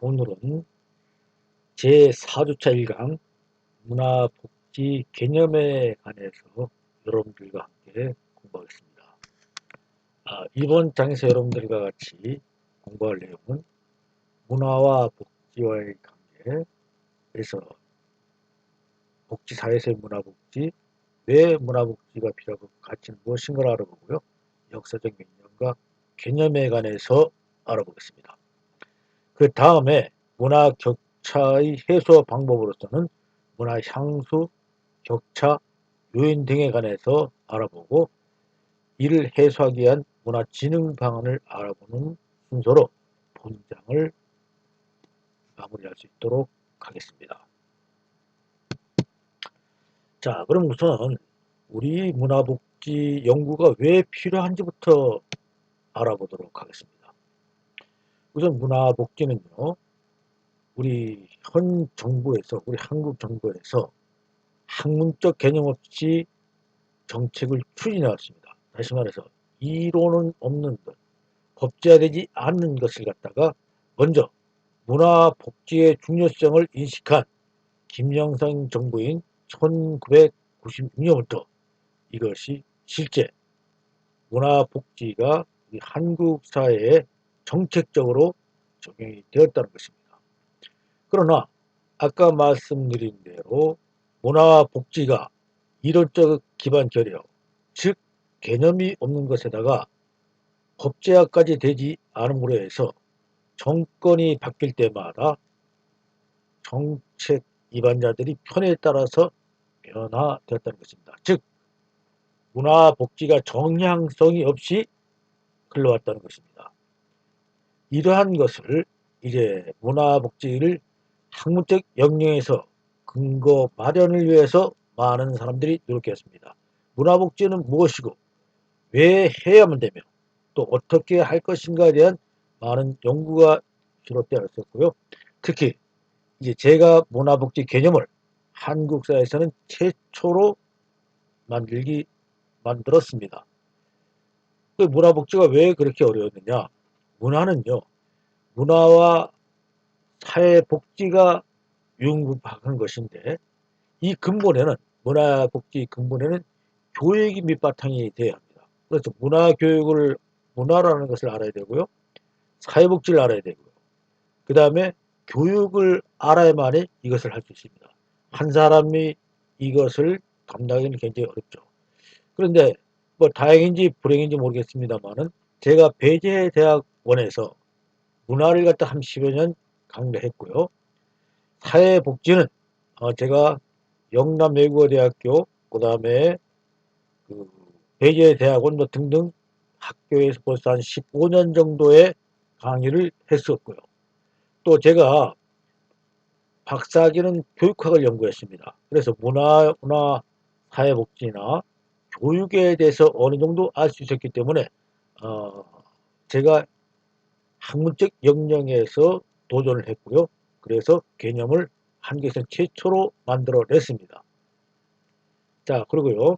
오늘은 제4주차 1강 문화복지 개념에 관해서 여러분들과 함께 공부하겠습니다. 아, 이번 장에서 여러분들과 같이 공부할 내용은 문화와 복지와의 관계에서 복지사회에서의 문화복지, 왜 문화복지가 필요하고 가치는 무엇인가를 알아보고요. 역사적 개념과 개념에 관해서 알아보겠습니다. 그 다음에 문화 격차의 해소 방법으로서는 문화 향수, 격차, 요인 등에 관해서 알아보고 이를 해소하기 위한 문화 진흥 방안을 알아보는 순서로 본장을 마무리할 수 있도록 하겠습니다. 자, 그럼 우선 우리 문화복지 연구가 왜 필요한지부터 알아보도록 하겠습니다. 우선 문화 복지는요, 우리 현 정부에서, 우리 한국 정부에서 학문적 개념 없이 정책을 추진해 왔습니다. 다시 말해서 이론은 없는 것, 법제화되지 않는 것을 갖다가 먼저 문화 복지의 중요성을 인식한 김영삼 정부인 1996년부터 이것이 실제 문화 복지가 우리 한국 사회에 정책적으로 적용이 되었다는 것입니다. 그러나 아까 말씀드린 대로 문화복지가 이론적 기반 결여, 즉 개념이 없는 것에다가 법제화까지 되지 않음으로 해서 정권이 바뀔 때마다 정책 위반자들이 편에 따라서 변화되었다는 것입니다. 즉 문화복지가 정량성이 없이 흘러왔다는 것입니다. 이러한 것을 이제 문화복지를 학문적 영역에서 근거 마련을 위해서 많은 사람들이 노력했습니다. 문화복지는 무엇이고 왜 해야만 되며 또 어떻게 할 것인가에 대한 많은 연구가 비롯되어 있었고요. 특히 이제 제가 문화복지 개념을 한국 사회에서는 최초로 만들기 만들었습니다. 그 문화복지가 왜 그렇게 어려웠느냐? 문화는요, 문화와 사회복지가 융합한 것인데, 이 근본에는, 문화복지 근본에는 교육이 밑바탕이 되어야 합니다. 그래서 문화교육을, 문화라는 것을 알아야 되고요. 사회복지를 알아야 되고요. 그 다음에 교육을 알아야만이 이것을 할 수 있습니다. 한 사람이 이것을 감당하기는 굉장히 어렵죠. 그런데 뭐 다행인지 불행인지 모르겠습니다만은 제가 배제 대학 원에서 문화를 갖다 한 10여 년 강의했고요. 사회복지는 어 제가 영남외국어대학교 그 다음에 그 배제대학원 뭐 등등 학교에서 벌써 한 15년 정도의 강의를 했었고요. 또 제가 박사학위는 교육학을 연구했습니다. 그래서 문화, 문화, 사회복지나 교육에 대해서 어느 정도 알 수 있었기 때문에 어, 제가 학문적 영역에서 도전을 했고요. 그래서 개념을 한국에서 최초로 만들어냈습니다. 자, 그리고요.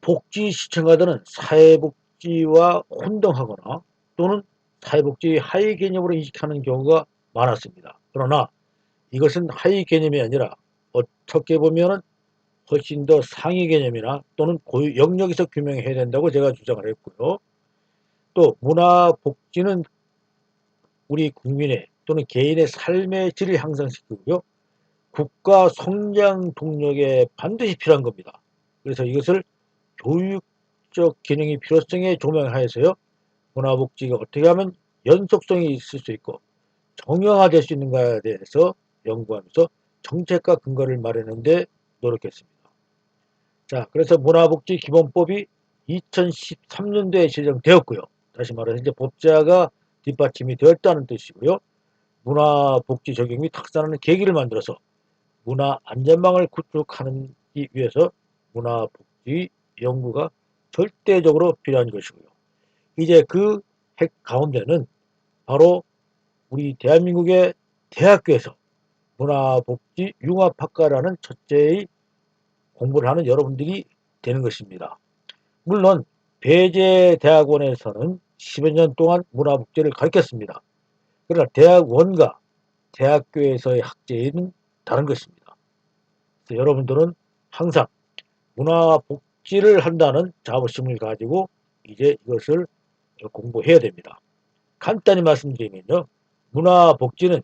복지 시청자들은 사회복지와 혼동하거나 또는 사회복지 하위 개념으로 인식하는 경우가 많았습니다. 그러나 이것은 하위 개념이 아니라 어떻게 보면은 훨씬 더 상위 개념이나 또는 고유 영역에서 규명해야 된다고 제가 주장을 했고요. 또 문화복지는 우리 국민의 또는 개인의 삶의 질을 향상시키고요. 국가 성장 동력에 반드시 필요한 겁니다. 그래서 이것을 교육적 기능이 필요성에 조명하여서요. 문화복지가 어떻게 하면 연속성이 있을 수 있고 정형화될 수 있는가에 대해서 연구하면서 정책과 근거를 마련하는데 노력했습니다. 자, 그래서 문화복지 기본법이 2013년도에 제정되었고요. 다시 말해서 이제 법제화가 뒷받침이 되었다는 뜻이고요. 문화복지 적용이 탁산하는 계기를 만들어서 문화 안전망을 구축하는 위해서 문화복지 연구가 절대적으로 필요한 것이고요. 이제 그 핵 가운데는 바로 우리 대한민국의 대학교에서 문화복지 융합학과라는 첫째의 공부를 하는 여러분들이 되는 것입니다. 물론 배제대학원에서는 10여 년 동안 문화복지를 가르쳤습니다. 그러나 대학원과 대학교에서의 학제는 다른 것입니다. 여러분들은 항상 문화복지를 한다는 자부심을 가지고 이제 이것을 공부해야 됩니다. 간단히 말씀드리면요. 문화복지는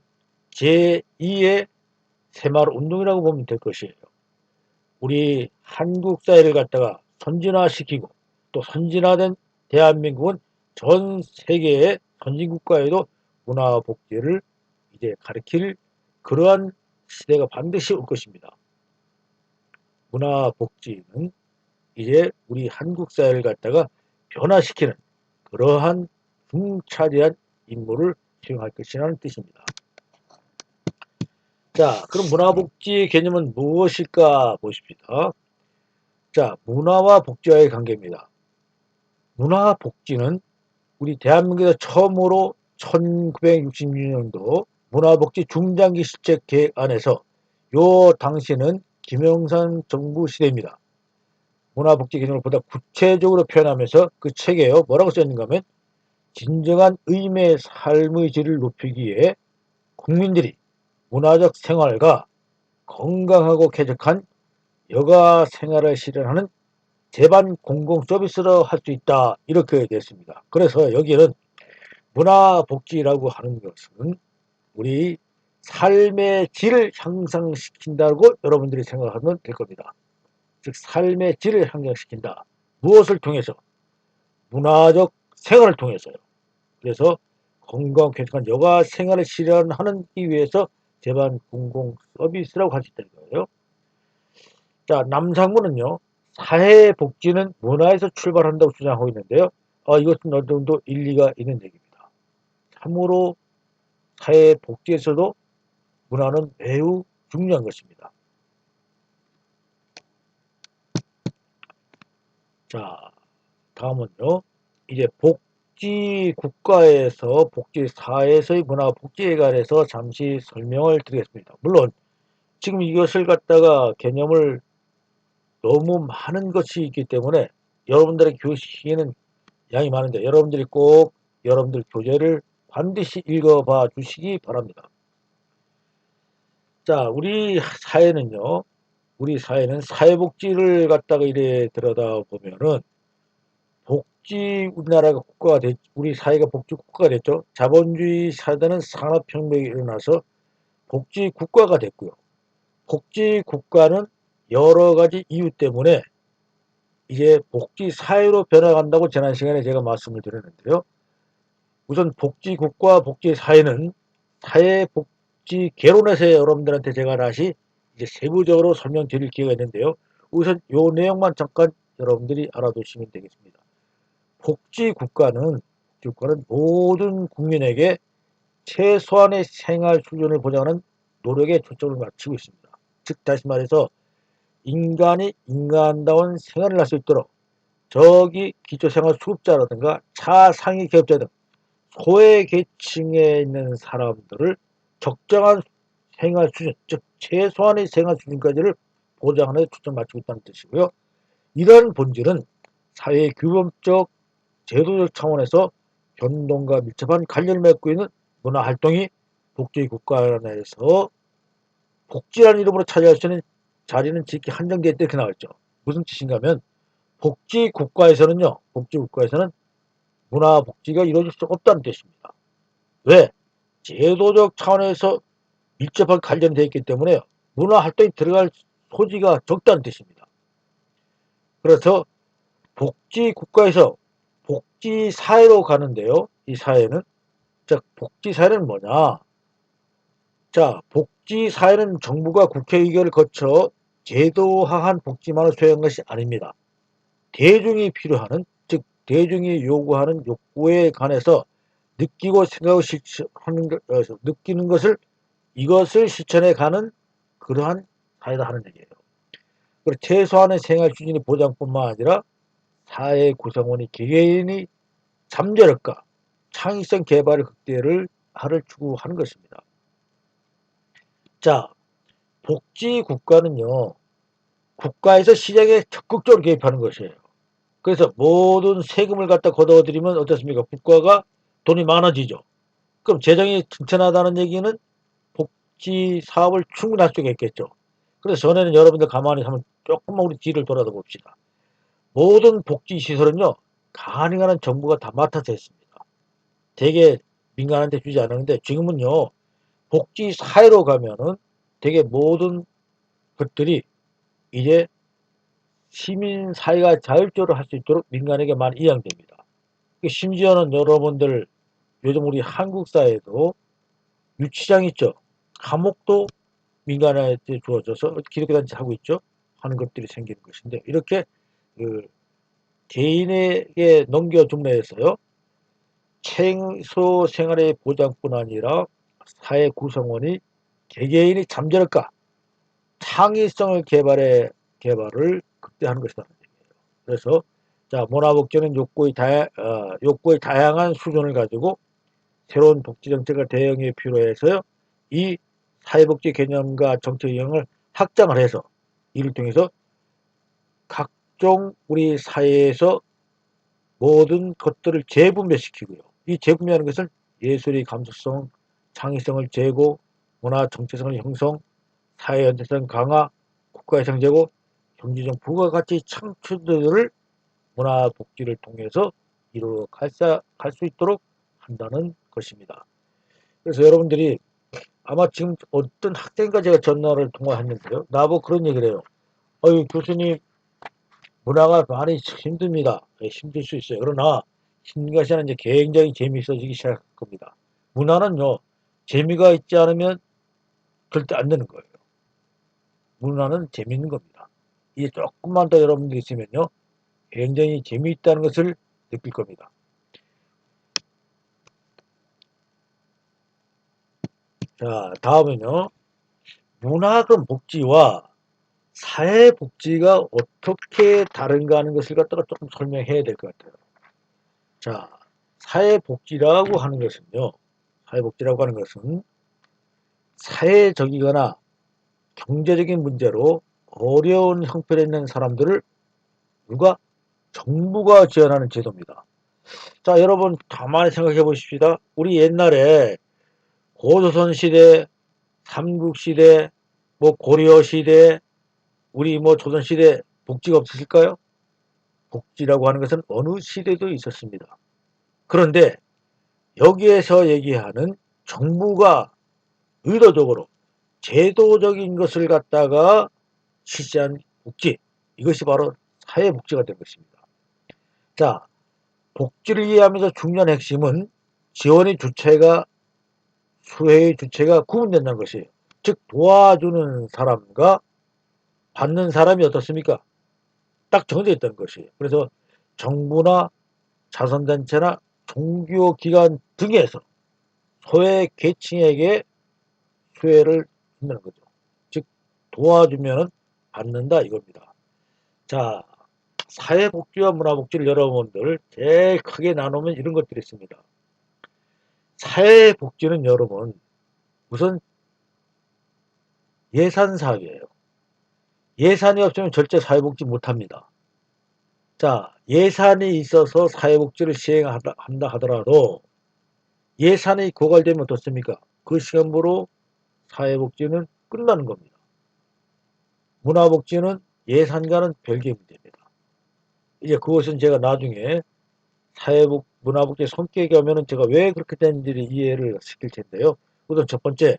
제2의 새마을운동이라고 보면 될 것이에요. 우리 한국 사회를 갖다가 선진화시키고 또 선진화된 대한민국은 전 세계의 선진국가에도 문화복지를 이제 가르칠 그러한 시대가 반드시 올 것입니다. 문화 복지는 이제 우리 한국 사회를 갖다가 변화시키는 그러한 중차대한 임무를 수행할 것이라는 뜻입니다. 자, 그럼 문화복지 개념은 무엇일까 보십시다. 자, 문화와 복지와의 관계입니다. 문화복지는 우리 대한민국에서 처음으로 1966년도 문화복지 중장기 실책 계획 안에서 요 당시는 김영삼 정부 시대입니다. 문화복지 개념을 보다 구체적으로 표현하면서 그 책에요. 뭐라고 써있는가 하면 진정한 의미의 삶의 질을 높이기 위해 국민들이 문화적 생활과 건강하고 쾌적한 여가 생활을 실현하는 재반 공공 서비스로 할 수 있다 이렇게 됐습니다. 그래서 여기는 문화복지라고 하는 것은 우리 삶의 질을 향상시킨다고 여러분들이 생각하면 될 겁니다. 즉 삶의 질을 향상시킨다. 무엇을 통해서? 문화적 생활을 통해서요. 그래서 건강 쾌적한 여가 생활을 실현하기 위해서 재반 공공 서비스라고 할 수 있다는 거예요. 자, 남상구는요. 사회 복지는 문화에서 출발한다고 주장하고 있는데요. 어, 이것은 어느 정도 일리가 있는 얘기입니다. 참으로 사회 복지에서도 문화는 매우 중요한 것입니다. 자, 다음은요. 이제 복지 국가에서 복지 사회에서의 문화 복지에 관해서 잠시 설명을 드리겠습니다. 물론 지금 이것을 갖다가 개념을 너무 많은 것이 있기 때문에 여러분들의 교시기에는 양이 많은데 여러분들이 꼭 여러분들 교재를 반드시 읽어봐 주시기 바랍니다. 자, 우리 사회는요, 우리 사회는 사회복지를 갖다가 이래 들여다 보면은 복지 우리나라가 국가가 됐, 우리 사회가 복지 국가가 됐죠. 자본주의 사회는 산업혁명이 일어나서 복지 국가가 됐고요. 복지 국가는 여러 가지 이유 때문에 이제 복지 사회로 변화간다고 지난 시간에 제가 말씀을 드렸는데요. 우선 복지 국가 복지 사회는 사회 복지 개론에서 여러분들한테 제가 다시 이제 세부적으로 설명드릴 기회가 있는데요. 우선 요 내용만 잠깐 여러분들이 알아두시면 되겠습니다. 복지 국가는 국가는 모든 국민에게 최소한의 생활 수준을 보장하는 노력에 초점을 맞추고 있습니다. 즉 다시 말해서 인간이 인간다운 생활을 할 수 있도록 저기 기초생활 수급자라든가 차상위 기업자 등 소외 계층에 있는 사람들을 적정한 생활 수준, 즉 최소한의 생활 수준까지를 보장하는 데 초점 을 맞추고 있다는 뜻이고요. 이런 본질은 사회 규범적, 제도적 차원에서 변동과 밀접한 관련을 맺고 있는 문화 활동이 복지 국가 내에서 복지라는 이름으로 차지할 수 있는 자리는 지키 한정되어 이렇게 나와있죠. 무슨 뜻인가 하면 복지 국가에서는요. 복지 국가에서는 문화 복지가 이루어질 수 없다는 뜻입니다. 왜? 제도적 차원에서 밀접하게 관련되어 있기 때문에 문화 활동이 들어갈 소지가 적다는 뜻입니다. 그래서 복지 국가에서 복지 사회로 가는데요. 이 사회는 자 복지 사회는 뭐냐? 자 복지 사회는 정부가 국회 의결을 거쳐 제도화한 복지만을 수행한 것이 아닙니다. 대중이 필요하는 즉 대중이 요구하는 욕구에 관해서 느끼고 생각하고 실천하는 것, 어, 느끼는 것을 이것을 실천해 가는 그러한 사회다 하는 얘기예요. 그리고 최소한의 생활 수준의 보장뿐만 아니라 사회 구성원이 개개인이 잠재력과 창의성 개발의 극대를 하를 추구하는 것입니다. 자, 복지 국가는요, 국가에서 시장에 적극적으로 개입하는 것이에요. 그래서 모든 세금을 갖다 걷어들이면 어떻습니까? 국가가 돈이 많아지죠. 그럼 재정이 튼튼하다는 얘기는 복지 사업을 충분히 할 수가 있겠죠. 그래서 전에는 여러분들 가만히 한번 조금만 우리 뒤를 돌아다 봅시다. 모든 복지 시설은요, 가능한 한 정부가 다 맡아서 했습니다. 되게 민간한테 주지 않았는데 지금은요, 복지 사회로 가면은 되게 모든 것들이 이제 시민 사회가 자율적으로 할 수 있도록 민간에게 많이 이양됩니다. 심지어는 여러분들 요즘 우리 한국 사회도 유치장 있죠. 감옥도 민간한테 주어져서 기독교단체 하고 있죠. 하는 것들이 생기는 것인데 이렇게 그 개인에게 넘겨줌으로 해서요. 최소 생활의 보장뿐 아니라 사회 구성원이 개개인이 잠재력과 창의성을 개발해 개발을 극대화하는 것이다. 그래서 자 문화복지는 욕구의 다 어, 욕구의 다양한 수준을 가지고 새로운 복지 정책을 대응에 필요해서요. 이 사회복지 개념과 정책 유형을 확장을 해서 이를 통해서 각종 우리 사회에서 모든 것들을 재분배시키고요. 이 재분배하는 것은 예술의 감수성, 창의성을 제고, 문화 정체성을 형성, 사회 연대성 강화, 국가의 제고, 경제적 부가 가치 창출들을 문화 복지를 통해서 이루어 갈수 있도록 한다는 것입니다. 그래서 여러분들이 아마 지금 어떤 학생과 제가 전화를 통화했는데요. 나보고 그런 얘기를 해요. 어유 교수님 문화가 많이 힘듭니다. 예, 힘들 수 있어요. 그러나 힘든 것이 아니라 이제 굉장히 재미있어지기 시작할 겁니다. 문화는요 재미가 있지 않으면 절대 안 되는 거예요. 문화는 재미있는 겁니다. 이게 조금만 더 여러분들이 있으면요 굉장히 재미있다는 것을 느낄 겁니다. 자, 다음은요. 문화금 복지와 사회 복지가 어떻게 다른가 하는 것을 갖다가 조금 설명해야 될 것 같아요. 자, 사회 복지라고 하는 것은요. 사회 복지라고 하는 것은 사회적이거나 경제적인 문제로 어려운 형편에 있는 사람들을 누가 정부가 지원하는 제도입니다. 자, 여러분 가만히 생각해 보십시다. 우리 옛날에 고조선 시대, 삼국 시대, 뭐 고려 시대, 우리 뭐 조선 시대 복지가 없었을까요? 복지라고 하는 것은 어느 시대도 있었습니다. 그런데 여기에서 얘기하는 정부가 의도적으로 제도적인 것을 갖다가 실시한 복지 이것이 바로 사회복지가 된 것입니다. 자, 복지를 이해하면서 중요한 핵심은 지원의 주체가 수혜의 주체가 구분된다는 것이에요. 즉 도와주는 사람과 받는 사람이 어떻습니까? 딱 정해져 있다는 것이에요. 그래서 정부나 자선단체나 종교기관 등에서 소외 계층에게 수혜를 준다는 거죠. 즉 도와주면 받는다 이겁니다. 자 사회복지와 문화복지를 여러분들 제일 크게 나누면 이런 것들이 있습니다. 사회복지는 여러분 우선 예산 사업이에요. 예산이 없으면 절대 사회복지 못합니다. 자 예산이 있어서 사회복지를 시행한다 하더라도 예산이 고갈되면 어떻습니까? 그 시간부로 사회복지는 끝나는 겁니다. 문화복지는 예산과는 별개의 문제입니다. 이제 그것은 제가 나중에 사회복 문화복지 성격이 오면은 제가 왜 그렇게 된지를 이해를 시킬 텐데요. 우선 첫 번째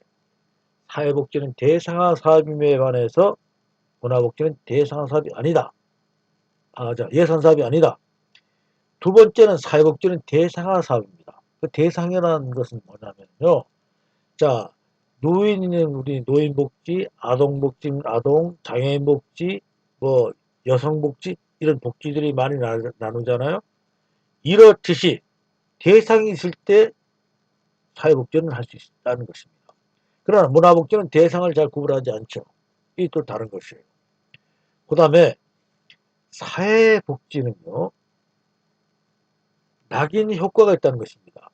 사회복지는 대상화 사업임에 관해서 문화복지는 대상화 사업이 아니다. 아, 자, 예산 사업이 아니다. 두 번째는 사회복지는 대상화 사업입니다. 그 대상이라는 것은 뭐냐면요. 자, 노인은 우리 노인복지, 아동복지, 아동, 장애인복지, 뭐 여성복지 이런 복지들이 많이 나누잖아요. 이렇듯이 대상이 있을 때 사회복지는 할 수 있다는 것입니다. 그러나 문화복지는 대상을 잘 구분하지 않죠. 이 또 다른 것이에요. 그 다음에 사회복지는요. 낙인 효과가 있다는 것입니다.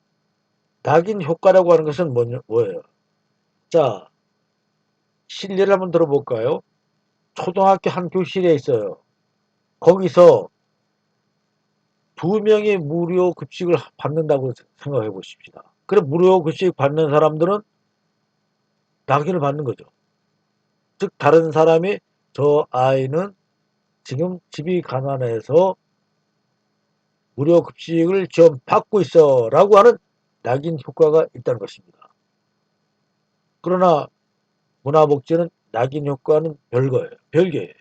낙인 효과라고 하는 것은 뭐예요? 자, 실례를 한번 들어볼까요? 초등학교 한 교실에 있어요. 거기서 두 명이 무료 급식을 받는다고 생각해 보십시다. 그래 무료 급식 받는 사람들은 낙인을 받는 거죠. 즉 다른 사람이 저 아이는 지금 집이 가난해서 무료 급식을 지원받고 있어 라고 하는 낙인 효과가 있다는 것입니다. 그러나 문화복지는 낙인 효과는 별거예요. 별개예요.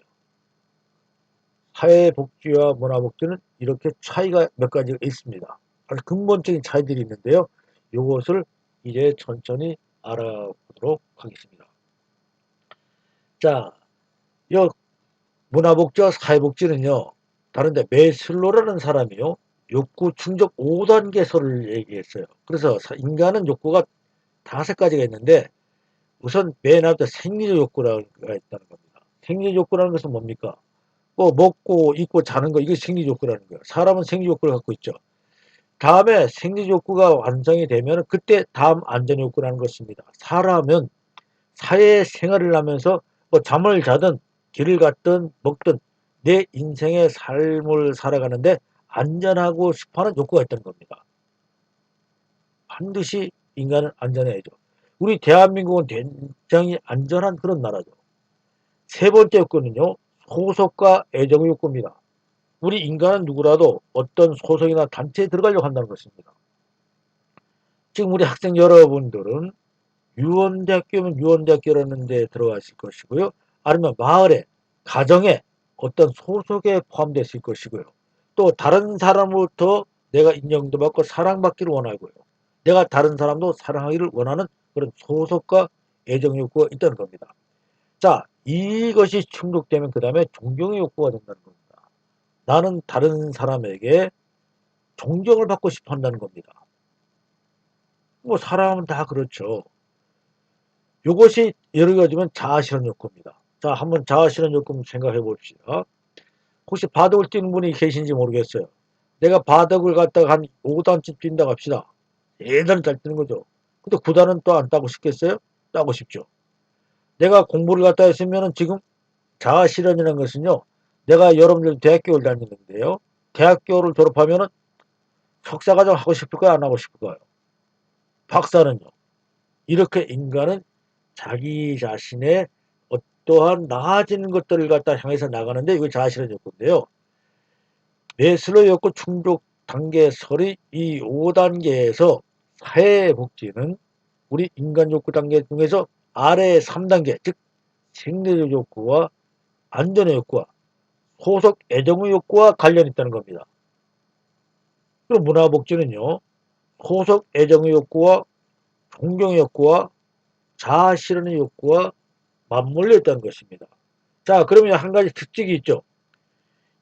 사회복지와 문화복지는 이렇게 차이가 몇 가지가 있습니다. 아주 근본적인 차이들이 있는데요. 이것을 이제 천천히 알아보도록 하겠습니다. 자, 이 문화복지와 사회복지는요. 다른데 메슬로라는 사람이요. 욕구 충족 5단계서를 얘기했어요. 그래서 인간은 욕구가 다섯 가지가 있는데 우선 맨 앞에 생리적 욕구라가 있다는 겁니다. 생리적 욕구라는 것은 뭡니까? 뭐 먹고 입고 자는 거 이게 생리적 욕구라는 거예요. 사람은 생리적 욕구를 갖고 있죠. 다음에 생리적 욕구가 완성이 되면 그때 다음 안전 욕구라는 것입니다. 사람은 사회 생활을 하면서 뭐 잠을 자든 길을 갔든 먹든 내 인생의 삶을 살아가는데 안전하고 싶어하는 욕구가 있다는 겁니다. 반드시 인간은 안전해야죠. 우리 대한민국은 굉장히 안전한 그런 나라죠. 세 번째 욕구는요. 소속과 애정의 욕구입니다. 우리 인간은 누구라도 어떤 소속이나 단체에 들어가려고 한다는 것입니다. 지금 우리 학생 여러분들은 유원대학교면 유원대학교라는 데 들어가실 것이고요. 아니면 마을에, 가정에 어떤 소속에 포함됐을 것이고요. 또 다른 사람으로부터 내가 인정도 받고 사랑받기를 원하고요. 내가 다른 사람도 사랑하기를 원하는 그런 소속과 애정 욕구가 있다는 겁니다. 자, 이것이 충족되면 그 다음에 존경의 욕구가 된다는 겁니다. 나는 다른 사람에게 존경을 받고 싶어 한다는 겁니다. 뭐 사람은 다 그렇죠. 이것이 예를 들면 자아실현 욕구입니다. 자, 한번 자아실현 욕구 생각해 봅시다. 혹시 바둑을 뛰는 분이 계신지 모르겠어요. 내가 바둑을 갖다가 한 5단쯤 뛴다고 합시다. 대단히 잘 뛰는 거죠. 근데 9단은 또 안 따고 싶겠어요? 따고 싶죠. 내가 공부를 갖다 했으면 지금 자아 실현이라는 것은요. 내가 여러분들 대학교를 다니는데요. 대학교를 졸업하면은 석사과정 하고 싶을까요? 안 하고 싶을까요? 박사는요. 이렇게 인간은 자기 자신의 어떠한 나아지는 것들을 갖다 향해서 나가는데 이걸 자아 실현 욕구인데요. 메슬로 욕구 충족 단계 설이 이 5단계에서 사회 복지는 우리 인간 욕구 단계 중에서 아래 3단계 즉 생리적 욕구와 안전의 욕구와 소속 애정의 욕구와 관련이 있다는 겁니다. 그리고 문화복지는요. 소속 애정의 욕구와 존경의 욕구와 자아 실현의 욕구와 맞물려 있다는 것입니다. 자 그러면 한 가지 특징이 있죠.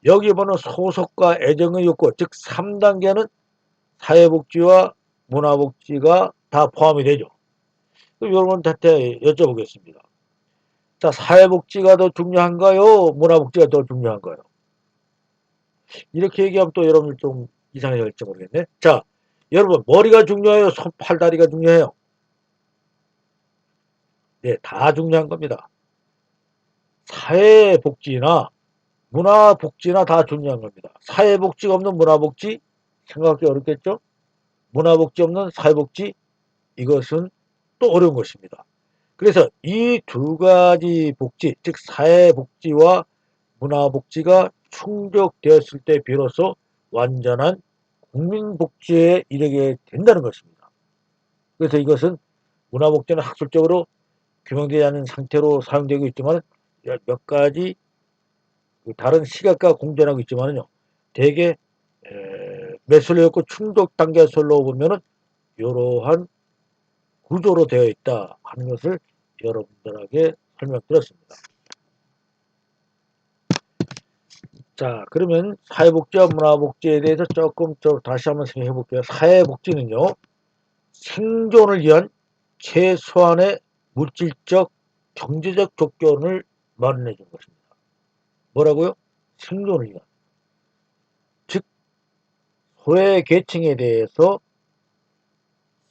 여기 보는 소속과 애정의 욕구 즉 3단계는 사회복지와 문화복지가 다 포함이 되죠. 그럼 여러분 한테 여쭤보겠습니다. 자, 사회복지가 더 중요한가요? 문화복지가 더 중요한가요? 이렇게 얘기하면 또 여러분들 좀 이상해질지 모르겠네. 자, 여러분, 머리가 중요해요? 손, 팔, 다리가 중요해요? 네, 다 중요한 겁니다. 사회복지나 문화복지나 다 중요한 겁니다. 사회복지가 없는 문화복지 생각하기 어렵겠죠? 문화복지 없는 사회복지 이것은 또 어려운 것입니다. 그래서 이 두 가지 복지, 즉 사회복지와 문화복지가 충족되었을 때 비로소 완전한 국민복지에 이르게 된다는 것입니다. 그래서 이것은 문화복지는 학술적으로 규명되지 않은 상태로 사용되고 있지만 몇 가지 그 다른 시각과 공존하고 있지만요. 대개 매설료였고 충족 단계설로 보면은 이러한 구조로 되어 있다 하는 것을 여러분들에게 설명드렸습니다. 자 그러면 사회복지와 문화복지에 대해서 조금 좀 다시 한번 생각해 볼게요. 사회복지는요 생존을 위한 최소한의 물질적 경제적 조건을 마련해 준 것입니다. 뭐라고요? 생존을 위한 즉 소외 계층에 대해서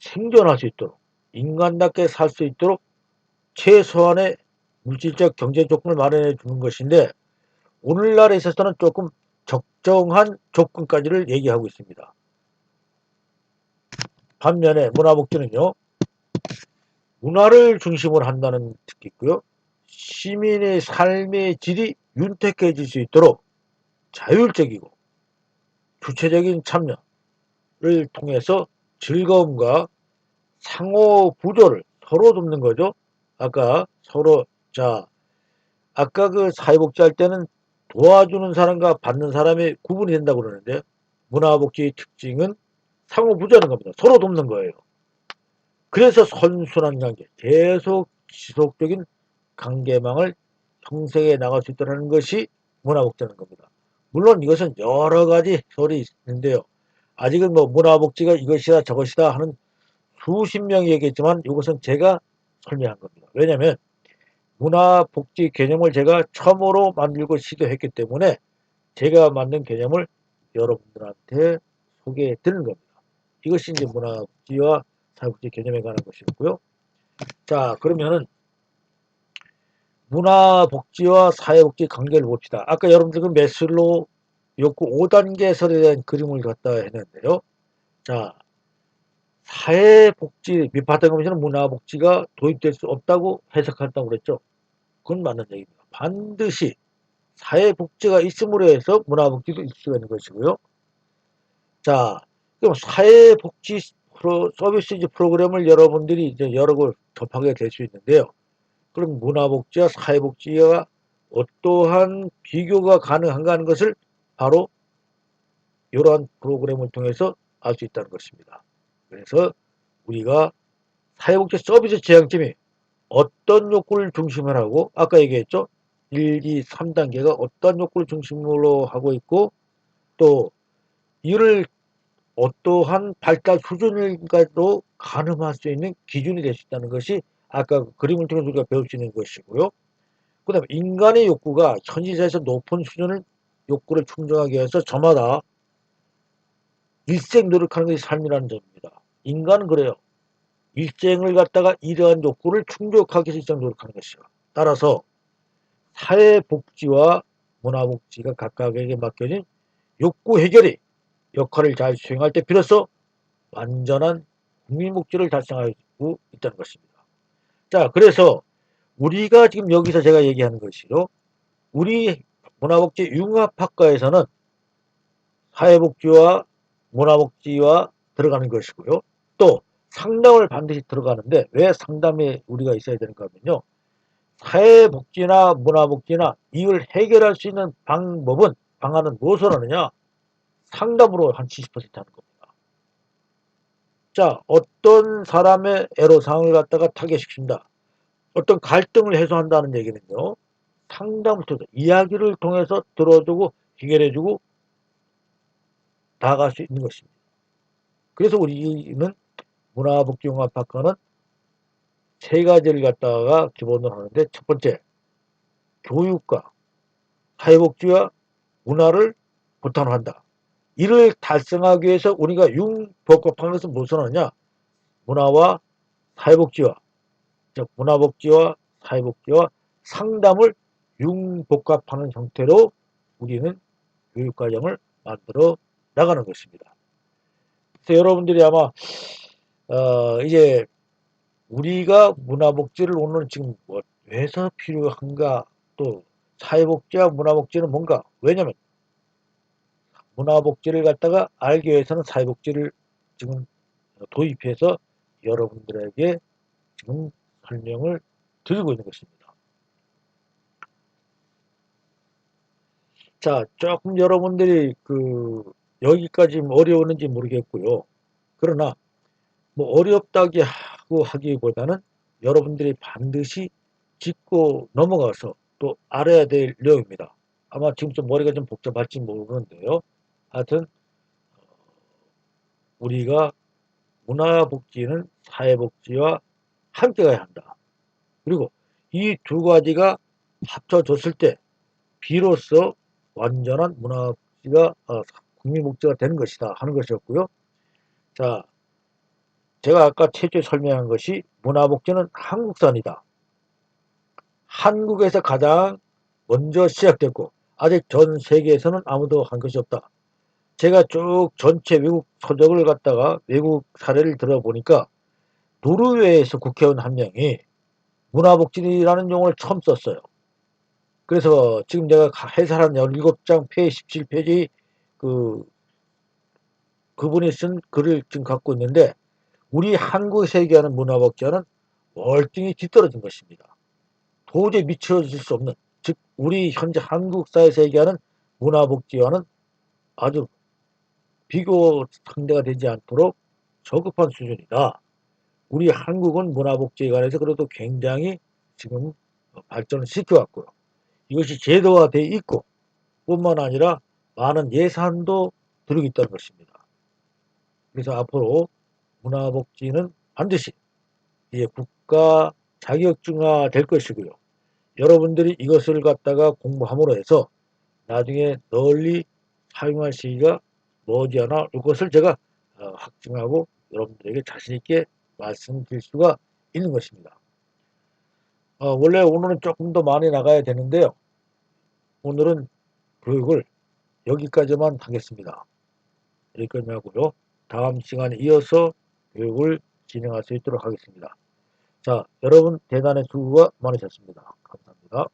생존할 수 있도록 인간답게 살 수 있도록 최소한의 물질적 경제 조건을 마련해 주는 것인데 오늘날에 있어서는 조금 적정한 조건까지를 얘기하고 있습니다. 반면에 문화복지는요. 문화를 중심으로 한다는 특기 있고요. 시민의 삶의 질이 윤택해질 수 있도록 자율적이고 주체적인 참여를 통해서 즐거움과 상호 부조를 서로 돕는 거죠. 아까 서로 자 아까 그 사회복지 할 때는 도와주는 사람과 받는 사람이 구분이 된다고 그러는데 문화복지의 특징은 상호 부조하는 겁니다. 서로 돕는 거예요. 그래서 선순환 관계, 계속 지속적인 관계망을 형성해 나갈 수 있다는 것이 문화복지라는 겁니다. 물론 이것은 여러 가지 설이 있는데요. 아직은 뭐 문화복지가 이것이다 저것이다 하는 수십 명이 얘기했지만 이것은 제가 설명한 겁니다. 왜냐하면 문화복지 개념을 제가 처음으로 만들고 시도했기 때문에 제가 만든 개념을 여러분들한테 소개해 드리는 겁니다. 이것이 이제 문화복지와 사회복지 개념에 관한 것이었고요. 자 그러면은 문화 복지와 사회 복지 관계를 봅시다. 아까 여러분들 그 메슬로 욕구 5단계 설에 대한 그림을 갖다 했는데요. 자, 사회복지 밑바탕 검사는 문화복지가 도입될 수 없다고 해석한다고 그랬죠. 그건 맞는 얘기입니다. 반드시 사회복지가 있음으로 해서 문화복지도 있을 수가 있는 것이고요. 자, 그럼 사회복지 프로, 서비스 프로그램을 여러분들이 이제 여러 걸 접하게 될 수 있는데요. 그럼 문화복지와 사회복지와 어떠한 비교가 가능한가 하는 것을 바로 이러한 프로그램을 통해서 알 수 있다는 것입니다. 그래서 우리가 사회복지 서비스 제한점이 어떤 욕구를 중심으로 하고 아까 얘기했죠. 1, 2, 3단계가 어떤 욕구를 중심으로 하고 있고 또 이를 어떠한 발달 수준일까지도 가늠할 수 있는 기준이 될 수 있다는 것이 아까 그 그림을 통해서 우리가 배울 수 있는 것이고요. 그 다음에 인간의 욕구가 현실에서 높은 수준을 욕구를 충족하기 위해서 저마다 일생 노력하는 것이 삶이라는 점입니다. 인간은 그래요. 일생을 갖다가 이러한 욕구를 충족하기 위해서 일생 노력하는 것이요. 따라서 사회복지와 문화복지가 각각에게 맡겨진 욕구 해결이 역할을 잘 수행할 때 비로소 완전한 국민복지를 달성할 수 있다는 것입니다. 자, 그래서 우리가 지금 여기서 제가 얘기하는 것이요. 우리 문화복지 융합학과에서는 사회복지와 문화복지와 들어가는 것이고요. 또 상담을 반드시 들어가는데 왜 상담에 우리가 있어야 되는가 하면요. 사회복지나 문화복지나 이걸 해결할 수 있는 방법은 방안은 무엇을 하느냐? 상담으로 한 70% 하는 겁니다. 자, 어떤 사람의 애로사항을 갖다가 타개시킨다. 어떤 갈등을 해소한다는 얘기는요. 상담을 통해서 이야기를 통해서 들어주고 해결해주고 나아갈 수 있는 것입니다. 그래서 우리는 문화복지융합학과는 세 가지를 갖다가 기본으로 하는데 첫 번째 교육과 사회복지와 문화를 보탄 한다. 이를 달성하기 위해서 우리가 융복합한 것은 무슨 하냐? 문화와 사회복지와 즉 문화복지와 사회복지와 상담을 융복합하는 형태로 우리는 교육과정을 만들어 나가는 것입니다. 그래서 여러분들이 아마 어 이제 우리가 문화복지를 오늘 지금 뭐 왜서 필요한가 또 사회복지와 문화복지는 뭔가 왜냐면 문화복지를 갖다가 알기 위해서는 사회복지를 지금 도입해서 여러분들에게 지금 설명을 드리고 있는 것입니다. 자, 조금 여러분들이 그 여기까지 어려웠는지 모르겠고요. 그러나 뭐 어렵다기 하고 하기보다는 여러분들이 반드시 짚고 넘어가서 또 알아야 될 내용입니다. 아마 지금 좀 머리가 좀 복잡할지 모르는데요. 하여튼 우리가 문화복지는 사회복지와 함께 가야 한다. 그리고 이 두 가지가 합쳐졌을 때 비로소 완전한 문화복지가 어, 국민복지가 되는 것이다 하는 것이었고요. 자, 제가 아까 최초에 설명한 것이 문화복지는 한국산이다. 한국에서 가장 먼저 시작됐고 아직 전 세계에서는 아무도 한 것이 없다. 제가 쭉 전체 외국 서적을 갖다가 외국 사례를 들어보니까 노르웨이에서 국회의원 한 명이 문화복지라는 용어를 처음 썼어요. 그래서 지금 내가 해설한 17장 페이 17페이지 그 그분이 쓴 글을 지금 갖고 있는데 우리 한국에서 얘기하는 문화복지와는 월등히 뒤떨어진 것입니다. 도저히 미쳐질 수 없는 즉 우리 현재 한국 사회에서 얘기하는 문화복지와는 아주 비교 상대가 되지 않도록 저급한 수준이다. 우리 한국은 문화복지에 관해서 그래도 굉장히 지금 발전을 시켜왔고요. 이것이 제도화되어 있고 뿐만 아니라 많은 예산도 들어오고 있다는 것입니다. 그래서 앞으로 문화복지는 반드시 이제 국가 자격증화 될 것이고요. 여러분들이 이것을 갖다가 공부함으로 해서 나중에 널리 사용할 시기가 머지않아 올 것을 제가 어, 확증하고 여러분들에게 자신있게 말씀드릴 수가 있는 것입니다. 어, 원래 오늘은 조금 더 많이 나가야 되는데요. 오늘은 교육을 여기까지만 하겠습니다. 여기까지 하고요. 다음 시간에 이어서 교육을 진행할 수 있도록 하겠습니다. 자, 여러분 대단히 수고가 많으셨습니다. 감사합니다.